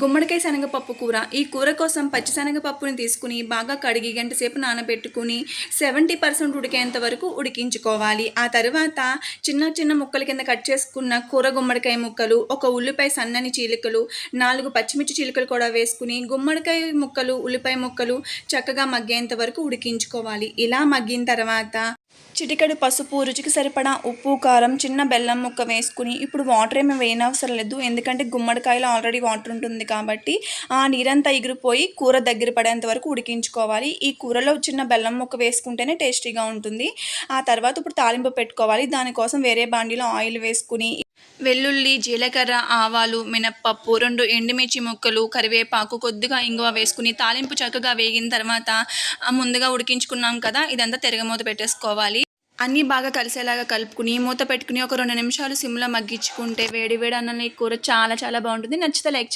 గుమ్మడికాయ శనగపప్పు కూర. ఈ కూర కోసం పచ్చిశనగపప్పుని తీసుకుని బాగా కడిగి గంట సేపు నానబెట్టుకుని సెవెంటీ పర్సెంట్ ఉడికేంత వరకు ఉడికించుకోవాలి. ఆ తర్వాత చిన్న చిన్న ముక్కల కింద కట్ చేసుకున్న కూర గుమ్మడికాయ ముక్కలు ఒక ఉల్లిపాయ సన్నని చీలికలు నాలుగు పచ్చిమిర్చి చీలికలు కూడా వేసుకుని గుమ్మడికాయ ముక్కలు ఉల్లిపాయ ముక్కలు చక్కగా మగ్గేంత వరకు ఉడికించుకోవాలి. ఇలా మగ్గిన తర్వాత చిటికెడు పసుపు రుచికి సరిపడా ఉప్పు కారం చిన్న బెల్లం ముక్క వేసుకుని ఇప్పుడు వాటర్ ఏమి వేయనవసరం లేదు. ఎందుకంటే గుమ్మడికాయలో ఆల్రెడీ వాటర్ ఉంటుంది కాబట్టి ఆ నీరంతా ఎగిరిపోయి కూర దగ్గర పడేంత వరకు ఉడికించుకోవాలి. ఈ కూరలో చిన్న బెల్లం ముక్క వేసుకుంటేనే టేస్టీగా ఉంటుంది. ఆ తర్వాత ఇప్పుడు తాలింపు పెట్టుకోవాలి. దానికోసం వేరే బాండీలో ఆయిల్ వేసుకుని వెల్లుల్లి జీలకర్ర ఆవాలు మినప్పప్పు రెండు ఎండుమిర్చి ముక్కలు కరివేపాకు కొద్దిగా ఇంగువ వేసుకుని తాలింపు చక్కగా వేగిన తర్వాత ముందుగా ఉడికించుకున్నాం కదా ఇదంతా తిరగమూత పెట్టేసుకోవాలి. అన్నీ బాగా కలిసేలాగా కలుపుకుని మూత పెట్టుకుని ఒక రెండు నిమిషాలు సిమ్లో మగ్గించుకుంటే వేడి వేడి అన్నం ఈ కూర చాలా చాలా బాగుంటుంది. నచ్చితే లైక్